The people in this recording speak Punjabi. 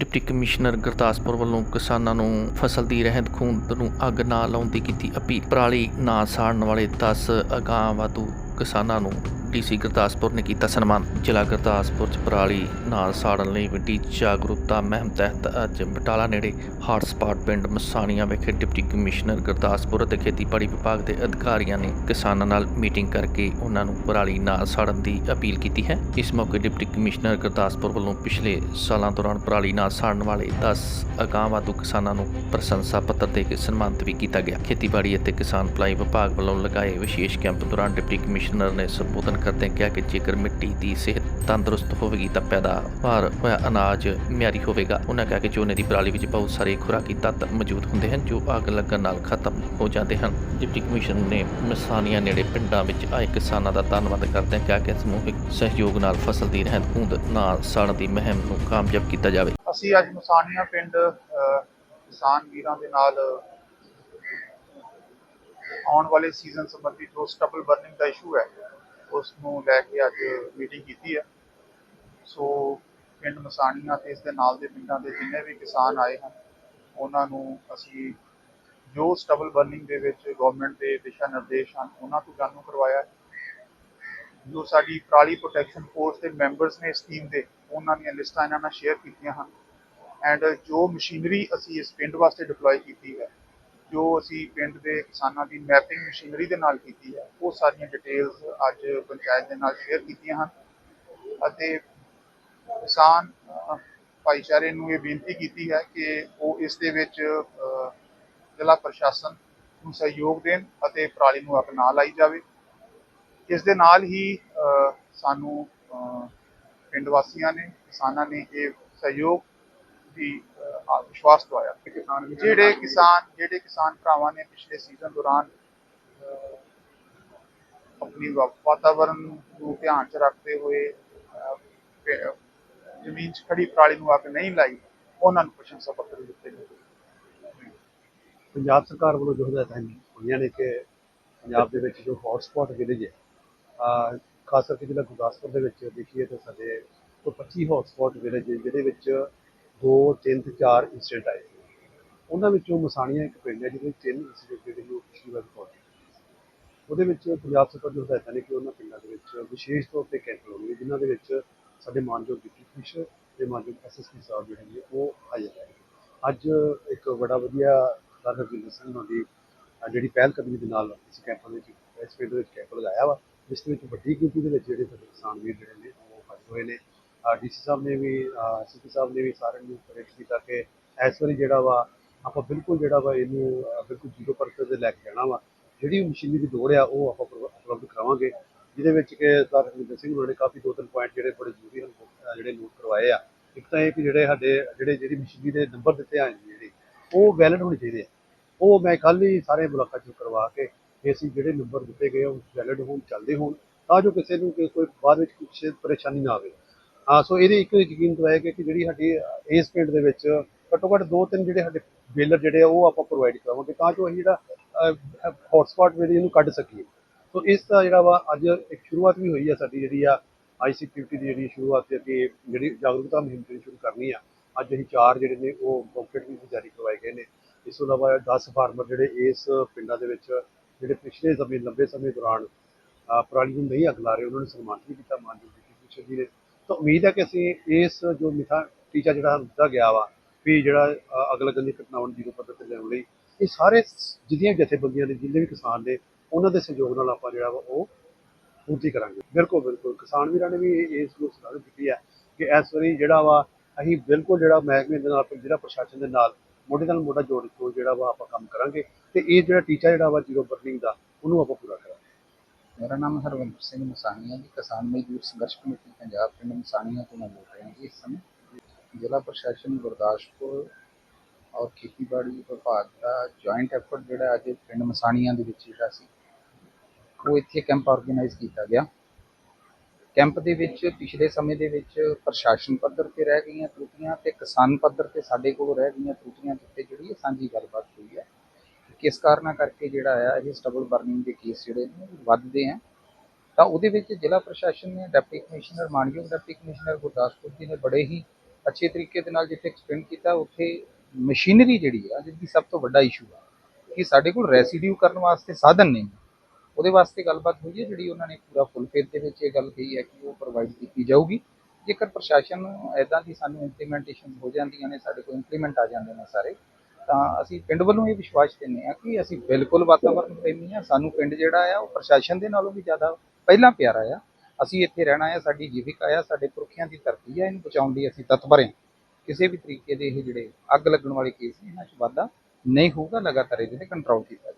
ਡਿਪਟੀ ਕਮਿਸ਼ਨਰ ਗੁਰਦਾਸਪੁਰ ਵੱਲੋਂ ਕਿਸਾਨਾਂ ਨੂੰ ਫਸਲ ਦੀ ਰਹਿੰਦ ਖੂੰਹਦ ਨੂੰ ਅੱਗ ਨਾ ਲਾਉਣ ਦੀ ਕੀਤੀ ਅਪੀਲ। ਪਰਾਲੀ ਨਾ ਸਾੜਨ ਵਾਲੇ 10 ਅਗਾਂਹਵਧੂ ਕਿਸਾਨਾਂ ਨੂੰ ਡੀਸੀ ਗੁਰਦਾਸਪੁਰ ਨੇ ਕੀਤਾ ਸਨਮਾਨ। ਜ਼ਿਲ੍ਹਾ ਗੁਰਦਾਸਪੁਰ ਚ ਪਰਾਲੀ ਨਾ ਸਾੜਨ ਲਈ ਵੱਡੀ ਜਾਗਰੂਕਤਾ ਮੁਹਿੰਮ ਤਹਿਤ ਅੱਜ ਬਟਾਲਾ ਨੇੜੇ ਹਾਟ ਸਪਾਟ ਪਿੰਡ ਮਸਾਣੀਆਂ ਵਿਖੇ ਡਿਪਟੀ ਕਮਿਸ਼ਨਰ ਗੁਰਦਾਸਪੁਰ ਅਤੇ ਖੇਤੀਬਾੜੀ ਵਿਭਾਗ ਦੇ ਅਧਿਕਾਰੀਆਂ ਨੇ ਕਿਸਾਨਾਂ ਨਾਲ ਮੀਟਿੰਗ ਕਰਕੇ ਉਹਨਾਂ ਨੂੰ ਪਰਾਲੀ ਨਾ ਸਾੜਨ ਦੀ ਅਪੀਲ ਕੀਤੀ ਹੈ। ਇਸ ਮੌਕੇ ਡਿਪਟੀ ਕਮਿਸ਼ਨਰ ਗੁਰਦਾਸਪੁਰ ਵੱਲੋਂ ਪਿਛਲੇ ਸਾਲਾਂ ਦੌਰਾਨ ਪਰਾਲੀ ਨਾ ਸਾੜਨ ਵਾਲੇ 10 ਅਗਾਂਹਵਧੂ ਕਿਸਾਨਾਂ ਨੂੰ ਪ੍ਰਸ਼ੰਸਾ ਪੱਤਰ ਦੇ ਕੇ ਸਨਮਾਨਿਤ ਵੀ ਕੀਤਾ ਗਿਆ। ਖੇਤੀਬਾੜੀ ਅਤੇ ਕਿਸਾਨ ਭਲਾਈ ਵਿਭਾਗ ਵੱਲੋਂ ਲਗਾਏ ਵਿਸ਼ੇਸ਼ ਕੈਂਪ ਦੌਰਾਨ ਡਿਪਟੀ ਕਮਿਸ਼ਨਰ ਨੇ ਸੰਬੋਧਨ ਕਰਦਿਆਂ ਕਿਹਾ ਕਿ ਜੇਕਰ ਮਿੱਟੀ ਦੀ ਸਿਹਤ ਤੰਦਰੁਸਤ ਹੋਵੇਗੀ ਤਾਂ ਪੈਦਾਵਾਰ ਹੋਇਆ ਅਨਾਜ ਮਿਆਰੀ ਹੋਵੇਗਾ। ਉਹਨਾਂ ਕਿਹਾ ਕਿ ਝੋਨੇ ਦੀ ਪਰਾਲੀ ਵਿੱਚ ਬਹੁਤ ਸਾਰੇ ਖੁਰਾਕੀ ਤੱਤ ਮੌਜੂਦ ਹੁੰਦੇ ਹਨ ਜੋ ਅੱਗ ਲੱਗਣ ਨਾਲ ਖਤਮ ਹੋ ਜਾਂਦੇ ਹਨ। ਡਿਪਟੀ ਕਮਿਸ਼ਨਰ ਨੇ ਮਸਾਨੀਆਂ ਨੇੜੇ ਪਿੰਡਾਂ ਵਿੱਚ ਆਏ ਕਿਸਾਨਾਂ ਦਾ ਧੰਨਵਾਦ ਕਰਦਿਆਂ ਕਿਹਾ ਕਿ ਸਮੂਹਿਕ ਸਹਿਯੋਗ ਨਾਲ ਫਸਲ ਦੀ ਰਹਿੰਦ ਖੂੰਹਦ ਨਾ ਸਾੜਨ ਦੀ ਮੁਹਿੰਮ ਨੂੰ ਕਾਮਯਾਬ ਕੀਤਾ ਜਾਵੇ। ਅਸੀਂ ਅੱਜ ਮਸਾਨੀਆਂ ਪਿੰਡ ਕਿਸਾਨ ਵੀਰਾਂ ਦੇ ਨਾਲ ਆਉਣ ਵਾਲੇ ਸੀਜ਼ਨ ਸੰਬੰਧੀ ਜੋ ਸਟਬਲ ਬਰਨਿੰਗ ਦਾ ਇਸ਼ੂ ਹੈ ਉਸ ਨੂੰ ਲੈ ਕੇ ਅੱਜ ਮੀਟਿੰਗ ਕੀਤੀ ਹੈ। ਸੋ ਪਿੰਡ ਮਸਾਣੀਆਂ ਤੇ ਇਸ ਦੇ ਨਾਲ ਦੇ ਪਿੰਡਾਂ ਦੇ ਜਿੰਨੇ ਵੀ ਕਿਸਾਨ ਆਏ ਹਨ, ਉਹਨਾਂ ਨੂੰ ਅਸੀਂ ਜੋ ਸਟਬਲ ਬਰਨਿੰਗ ਦੇ ਵਿੱਚ ਗਵਰਨਮੈਂਟ ਦੇ ਦਿਸ਼ਾ ਨਿਰਦੇਸ਼ ਹਨ, ਉਹਨਾਂ ਤੋਂ ਜਾਣੂ ਕਰਵਾਇਆ ਜੋ ਸਾਡੀ ਪਰਾਲੀ ਪ੍ਰੋਟੈਕਸ਼ਨ ਫੋਰਸ ਦੇ ਮੈਂਬਰਸ ਨੇ ਇਸ ਟੀਮ ਦੇ, ਉਹਨਾਂ ਦੀਆਂ ਲਿਸਟਾਂ ਇਹਨਾਂ ਨਾਲ ਸ਼ੇਅਰ ਕੀਤੀਆਂ ਹਨ। ਐਂਡ ਜੋ ਮਸ਼ੀਨਰੀ ਅਸੀਂ ਇਸ ਪਿੰਡ ਵਾਸਤੇ ਡਿਪਲੋਏ ਕੀਤੀ ਹੈ ਜੋ ਅਸੀਂ ਪਿੰਡ ਦੇ ਕਿਸਾਨਾਂ ਦੀ ਮੈਪਿੰਗ ਮਸ਼ੀਨਰੀ ਦੇ ਨਾਲ ਕੀਤੀ ਹੈ, ਉਹ ਸਾਰੀਆਂ ਡਿਟੇਲਸ ਅੱਜ ਪੰਚਾਇਤ ਦੇ ਨਾਲ ਸ਼ੇਅਰ ਕੀਤੀਆਂ ਹਨ ਅਤੇ ਕਿਸਾਨ ਭਾਈਚਾਰੇ ਨੂੰ ਇਹ ਬੇਨਤੀ ਕੀਤੀ ਹੈ ਕਿ ਉਹ ਇਸ ਦੇ ਵਿੱਚ ਜ਼ਿਲ੍ਹਾ ਪ੍ਰਸ਼ਾਸਨ ਨੂੰ ਸਹਿਯੋਗ ਦੇਣ ਅਤੇ ਪਰਾਲੀ ਨੂੰ ਅੱਗ ਨਾ ਲਾਈ ਜਾਵੇ। ਇਸ ਦੇ ਨਾਲ ਹੀ ਸਾਨੂੰ ਪਿੰਡ ਵਾਸੀਆਂ ਨੇ, ਕਿਸਾਨਾਂ ਨੇ ਇਹ ਸਹਿਯੋਗ ਦੀ ਵਿਸ਼ਵਾਸ ਦਵਾਇਆ ਜਿਹੜੇ ਕਿਸਾਨ ਜਿਹੜੇ ਕਿਸਾਨ ਭਰਾਵਾਂ ਨੇ ਪਿਛਲੇ ਸੀਜ਼ਨ ਦੌਰਾਨ ਆਪਣੀ ਵਾ- ਵਾਤਾਵਰਣ ਨੂੰ ਧਿਆਨ 'ਚ ਰੱਖਦੇ ਹੋਏ ਜ਼ਮੀਨ 'ਚ ਖੜੀ ਪਰਾਲੀ ਨੂੰ ਅੱਗ ਨਹੀਂ ਲਾਈ, ਉਹਨਾਂ ਨੂੰ ਪ੍ਰਸ਼ੰਸਾ ਪੱਤਰ ਦਿੱਤੇ ਗਏ। ਪੰਜਾਬ ਸਰਕਾਰ ਵੱਲੋਂ ਜੋ ਹਦਾਇਤਾਂ ਹੋਈਆਂ ਨੇ ਕਿ ਪੰਜਾਬ ਦੇ ਵਿੱਚ ਜੋ ਹੌਟਸਪੌਟ ਵਿਲੇਜ ਹੈ ਖਾਸ ਕਰਕੇ ਜ਼ਿਲ੍ਹਾ ਗੁਰਦਾਸਪੁਰ ਦੇ ਵਿੱਚ ਦੇਖੀਏ ਤਾਂ ਸਾਡੇ ਤੋਂ 25 ਹੌਟਸਪੌਟ ਵਿਲੇਜ ਜਿਹਦੇ ਵਿੱਚ 2 3 ਤੇ ਚਾਰ ਇੰਸੀਡੈਂਟ ਆਏ ਉਹਨਾਂ ਵਿੱਚੋਂ ਮਸਾਣੀਆਂ ਇੱਕ ਪਿੰਡ ਹੈ, ਜਿਹਦੇ ਵਿੱਚ ਤਿੰਨ ਇੰਸੀਡੈਂਟ ਜਿਹੜੇ ਨੇ ਉਹ ਪਿਛਲੀ ਵਾਰ ਰਿਪੋਰਟ ਉਹਦੇ ਵਿੱਚ ਪੰਜਾਬ ਸਰਕਾਰ ਦੀ ਹਦਾਇਤਾਂ ਨੇ ਕਿ ਉਹਨਾਂ ਪਿੰਡਾਂ ਦੇ ਵਿੱਚ ਵਿਸ਼ੇਸ਼ ਤੌਰ ਤੇ ਕੈਂਪ ਲਾਉਣਗੇ ਜਿਨ੍ਹਾਂ ਦੇ ਵਿੱਚ ਸਾਡੇ ਮਾਨਯੋਗ ਡਿਪਟੀ ਕਮਿਸ਼ਨਰ ਤੇ ਮਾਨਯੋਗ ਐਸਐਸਪੀ ਸਾਹਿਬ ਜਿਹੜੇ ਨੇ ਉਹ ਹਾਜ਼ਰ ਹੈ ਅੱਜ ਇੱਕ ਬੜਾ ਵਧੀਆ ਸਰਦਾਰ ਹਰਜਿੰਦਰ ਸਿੰਘ ਹੋਣਾ ਦੀ ਜਿਹੜੀ ਪਹਿਲ ਕਦਮੀ ਦੇ ਨਾਲ ਇਸ ਕੈਂਪਾਂ ਵਿੱਚ, ਇਸ ਪਿੰਡ ਦੇ ਵਿੱਚ ਕੈਂਪ ਲਗਾਇਆ ਵਾ, ਜਿਸ ਦੇ ਵਿੱਚ ਵੱਡੀ ਗਿਣਤੀ ਦੇ ਵਿੱਚ ਜਿਹੜੇ ਸਾਡੇ ਕਿਸਾਨ ਵੀਰ ਜਿਹੜੇ ਨੇ ਉਹ ਹਾਜ਼ਰ ਹੋਏ ਨੇ। ਡੀਸੀ ਸਾਹਿਬ ਨੇ ਵੀ ਐਸਪੀ ਸਾਹਿਬ ਨੇ ਵੀ ਸਾਰਿਆਂ ਨੂੰ ਪ੍ਰੇਰਿਤ ਕੀਤਾ ਕਿ ਇਸ ਵਾਰੀ ਜਿਹੜਾ ਵਾ, ਆਪਾਂ ਬਿਲਕੁਲ ਜਿਹੜਾ ਵਾ ਇਹਨੂੰ ਬਿਲਕੁਲ ਜ਼ੀਰੋ ਪਰਸੈਂਟ ਤੇ ਲੈ ਕੇ ਜਾਣਾ ਵਾ। ਜਿਹੜੀ ਮਸ਼ੀਨਰੀ ਦੀ ਲੋੜ ਆ, ਉਹ ਆਪਾਂ ਉਪਲਬਧ ਕਰਾਵਾਂਗੇ। ਜਿਹਦੇ ਵਿੱਚ ਕਿ ਸਰਦਾਰ ਹਰਜਿੰਦਰ ਸਿੰਘ ਉਹਨਾਂ ਨੇ ਕਾਫੀ ਦੋ ਤਿੰਨ ਪੁਆਇੰਟ ਜਿਹੜੇ ਬੜੇ ਜ਼ਰੂਰੀ ਹਨ ਜਿਹੜੇ ਨੋਟ ਕਰਵਾਏ ਆ। ਇੱਕ ਤਾਂ ਇਹ ਕਿ ਜਿਹੜੇ ਸਾਡੇ, ਜਿਹੜੇ, ਜਿਹੜੀ ਮਸ਼ੀਨਰੀ ਦੇ ਨੰਬਰ ਦਿੱਤੇ ਆ ਜਿਹੜੇ, ਉਹ ਵੈਲਿਡ ਹੋਣੇ ਚਾਹੀਦੇ ਆ। ਉਹ ਮੈਂ ਕੱਲ ਹੀ ਸਾਰੇ ਮੁਲਾਕਾਤ ਚ ਕਰਵਾ ਕੇ ਕਿ ਅਸੀਂ ਜਿਹੜੇ ਨੰਬਰ ਦਿੱਤੇ ਗਏ ਉਹ ਵੈਲਿਡ ਹੋਣ, ਚੱਲਦੇ ਹੋਣ, ਤਾਂ ਜੋ ਕਿਸੇ ਨੂੰ ਕੋਈ ਬਾਅਦ ਵਿੱਚ ਕੁਛ ਪਰੇਸ਼ਾਨੀ ਨਾ ਆਵੇ। ਹਾਂ, ਸੋ ਇਹਦੇ ਇੱਕ ਯਕੀਨ ਦਵਾਇਆ ਕਿ ਕਿ ਜਿਹੜੀ ਸਾਡੀ ਇਸ ਪਿੰਡ ਦੇ ਵਿੱਚ ਘੱਟੋ ਘੱਟ ਦੋ ਤਿੰਨ ਜਿਹੜੇ ਸਾਡੇ ਬੇਲਰ ਜਿਹੜੇ ਆ, ਉਹ ਆਪਾਂ ਪ੍ਰੋਵਾਈਡ ਕਰਾਵਾਂਗੇ ਤਾਂ ਜੋ ਅਸੀਂ ਜਿਹੜਾ ਹੌਟਸਪੌਟ ਵੇਲੇ ਇਹਨੂੰ ਕੱਢ ਸਕੀਏ। ਸੋ ਇਸ ਦਾ ਜਿਹੜਾ ਵਾ ਅੱਜ ਇੱਕ ਸ਼ੁਰੂਆਤ ਵੀ ਹੋਈ ਆ ਸਾਡੀ ਜਿਹੜੀ ਆ ਆਈਸੀਪੀਟੀ ਦੀ ਜਿਹੜੀ ਸ਼ੁਰੂਆਤ ਹੈ ਕਿ ਜਿਹੜੀ ਜਾਗਰੂਕਤਾ ਮੁਹਿੰਮ ਜਿਹੜੀ ਸ਼ੁਰੂ ਕਰਨੀ ਆ। ਅੱਜ ਅਸੀਂ ਚਾਰ ਜਿਹੜੇ ਨੇ, ਉਹ ਕੰਪਲੀਟ ਵੀ ਜਾਰੀ ਕਰਵਾਏ ਗਏ ਨੇ। ਇਸ ਤੋਂ ਇਲਾਵਾ 10 ਫਾਰਮਰ ਜਿਹੜੇ ਇਸ ਪਿੰਡਾਂ ਦੇ ਵਿੱਚ ਜਿਹੜੇ ਪਿਛਲੇ ਸਮੇਂ, ਲੰਬੇ ਸਮੇਂ ਦੌਰਾਨ ਪਰਾਲੀ ਨੂੰ ਨਹੀਂ ਅੱਗ ਲਾ ਰਹੇ, ਉਹਨਾਂ ਨੂੰ ਸਨਮਾਨਿਤ ਵੀ ਕੀਤਾ, ਮਾਨਯੋਗ ਡਿਪਟੀ ਕਮਿਸ਼ਨਰ ਜੀ ਨੇ। ਤਾਂ ਉਮੀਦ ਹੈ ਕਿ ਅਸੀਂ ਇਸ ਜੋ ਮਿੱਠਾ ਟੀਚਾ ਜਿਹੜਾ ਦਿੱਤਾ ਗਿਆ ਵਾ, ਵੀ ਜਿਹੜਾ ਅਹ ਅੱਗ ਦੀ ਘਟਨਾਵਾਂ ਨੂੰ ਜ਼ੀਰੋ ਪੱਧਰ ਤੇ ਲਿਆਉਣ ਲਈ, ਇਹ ਸਾਰੇ ਸ- ਜਿਹੜੀਆਂ ਜਥੇਬੰਦੀਆਂ ਨੇ ਜਿੰਨੇ ਵੀ ਕਿਸਾਨ ਨੇ, ਉਹਨਾਂ ਦੇ ਸਹਿਯੋਗ ਨਾਲ ਆਪਾਂ ਜਿਹੜਾ ਵਾ ਉਹ ਪੂਰਤੀ ਕਰਾਂਗੇ। ਬਿਲਕੁਲ ਬਿਲਕੁਲ। ਕਿਸਾਨ ਵੀਰਾਂ ਨੇ ਵੀ ਇਸ ਨੂੰ ਸਲਾਹ ਦਿੱਤੀ ਹੈ ਕਿ ਇਸ ਵਾਰੀ ਜਿਹੜਾ ਵਾ, ਅਸੀਂ ਬਿਲਕੁਲ ਜਿਹੜਾ ਮਹਿਕਮੇ ਦੇ ਨਾਲ, ਜਿਹੜਾ ਪ੍ਰਸ਼ਾਸਨ ਦੇ ਨਾਲ, ਮੋਢੇ ਨਾਲ ਮੋਢਾ ਜੋੜ ਕੇ ਜਿਹੜਾ ਵਾ ਆਪਾਂ ਕੰਮ ਕਰਾਂਗੇ ਤੇ ਇਹ ਜਿਹੜਾ ਟੀਚਾ ਜਿਹੜਾ ਵਾ ਜ਼ੀਰੋ ਬਰਨਿੰਗ ਦਾ, ਉਹਨੂੰ ਆਪਾਂ ਪੂਰਾ ਕਰਾਂਗੇ। ਮੇਰਾ ਨਾਮ ਹਰਵਿੰਦਰ ਸਿੰਘ ਮਸਾਨੀਆ ਜੀ, ਕਿਸਾਨ ਮਜ਼ਦੂਰ ਸੰਘਰਸ਼ ਕਮੇਟੀ, ਪੰਜਾਬ ਪਿੰਡ ਮਸਾਨੀਆ ਤੋਂ ਮੈਂ ਬੋਲ ਰਿਹਾ ਜੀ ਇਸ ਸਮੇਂ। ਜ਼ਿਲ੍ਹਾ ਪ੍ਰਸ਼ਾਸਨ ਗੁਰਦਾਸਪੁਰ ਔਰ ਖੇਤੀਬਾੜੀ ਵਿਭਾਗ ਦਾ ਜੁਆਇੰਟ ਐਫਰਟ ਜਿਹੜਾ ਅੱਜ ਪਿੰਡ ਮਸਾਨੀਆਂ ਦੇ ਵਿੱਚ ਜਿਹੜਾ ਸੀ, ਉਹ ਇੱਥੇ ਕੈਂਪ ਆਰਗੇਨਾਈਜ਼ ਕੀਤਾ ਗਿਆ। ਕੈਂਪ ਦੇ ਵਿੱਚ ਪਿਛਲੇ ਸਮੇਂ ਦੇ ਵਿੱਚ ਪ੍ਰਸ਼ਾਸਨ ਪੱਧਰ ਤੇ ਰਹਿ ਗਈਆਂ ਤਰੁੱਟੀਆਂ ਤੇ ਕਿਸਾਨ ਪੱਧਰ ਤੇ ਸਾਡੇ ਕੋਲ ਰਹਿ ਗਈਆਂ ਤਰੁੱਟੀਆਂ ਦੇ ਜਿਹੜੀ ਇਹ ਸਾਂਝੀ ਗੱਲਬਾਤ ਹੋਈ ਹੈ। ਕਿਸ ਕਾਰਨਾਂ ਕਰਕੇ ਜਿਹੜਾ ਆ, ਇਹ ਸਟਬਲ ਬਰਨਿੰਗ ਦੇ ਕੇਸ ਜਿਹੜੇ ਨੇ, ਉਹ ਵੱਧਦੇ ਆ। ਤਾਂ ਉਹਦੇ ਵਿੱਚ ਜ਼ਿਲ੍ਹਾ ਪ੍ਰਸ਼ਾਸਨ ਨੇ ਡਿਪਟੀ ਕਮਿਸ਼ਨਰ, ਮਾਨਯੋਗ ਡਿਪਟੀ ਕਮਿਸ਼ਨਰ ਗੁਰਦਾਸਪੁਰ ਜੀ ਨੇ ਬੜੇ ਹੀ ਅੱਛੇ ਤਰੀਕੇ ਦੇ ਨਾਲ ਜਿੱਥੇ ਐਕਸਪਲੇਨ ਕੀਤਾ, ਉੱਥੇ ਮਸ਼ੀਨਰੀ ਜਿਹੜੀ ਆ, ਜਿਹਦੀ ਸਭ ਤੋਂ ਵੱਡਾ ਇਸ਼ੂ ਆ, ਕਿ ਸਾਡੇ ਕੋਲ ਰੈਸੀਡਿਊ ਕਰਨ ਵਾਸਤੇ ਸਾਧਨ ਨਹੀਂ। ਉਹਦੇ ਵਾਸਤੇ ਗੱਲਬਾਤ ਹੋਈ ਹੈ, ਜਿਹੜੀ ਉਹਨਾਂ ਨੇ ਪੂਰਾ ਫੁੱਲ ਫੇਰ ਦੇ ਵਿੱਚ ਇਹ ਗੱਲ ਕਹੀ ਹੈ ਕਿ ਉਹ ਪ੍ਰੋਵਾਈਡ ਕੀਤੀ ਜਾਊਗੀ। ਜੇਕਰ ਪ੍ਰਸ਼ਾਸਨ ਐਦਾਂ ਦੀ ਸਾਨੂੰ ਇੰਪਲੀਮੈਂਟੇਸ਼ਨ ਹੋ ਜਾਂਦੀਆਂ ਨੇ, ਸਾਡੇ ਕੋਲ ਇੰਪਲੀਮੈਂਟ ਆ ਜਾਂਦੇ ਨੇ ਸਾਰੇ ਤਾਂ ਅਸੀਂ ਪਿੰਡ ਵੱਲੋਂ ਇਹ ਵਿਸ਼ਵਾਸ ਦਿੰਦੇ ਹਾਂ ਕਿ ਅਸੀਂ ਬਿਲਕੁਲ ਵਾਤਾਵਰਨ ਪ੍ਰੇਮੀ ਹਾਂ, ਸਾਨੂੰ ਪਿੰਡ ਜਿਹੜਾ ਆ, ਉਹ ਪ੍ਰਸ਼ਾਸਨ ਦੇ ਨਾਲੋਂ ਵੀ ਜ਼ਿਆਦਾ ਪਹਿਲਾਂ ਪਿਆਰਾ ਆ। ਅਸੀਂ ਇੱਥੇ ਰਹਿਣਾ ਆ, ਸਾਡੀ ਜੀਵਿਕਾ ਆ, ਸਾਡੇ ਪੁਰਖਿਆਂ ਦੀ ਧਰਤੀ ਆ, ਇਹਨੂੰ ਬਚਾਉਣ ਲਈ ਅਸੀਂ ਤਤਪਰ ਹਾਂ। ਕਿਸੇ ਵੀ ਤਰੀਕੇ ਦੇ ਇਹ ਜਿਹੜੇ ਅੱਗ ਲੱਗਣ ਵਾਲੇ ਕੇਸ ਨੇ, ਇਹਨਾਂ 'ਚ ਵਾਧਾ ਨਹੀਂ ਹੋਊਗਾ, ਲਗਾਤਾਰ ਇਹਦੇ ਤੇ ਕੰਟਰੋਲ ਕੀਤਾ ਜਾਊਗਾ।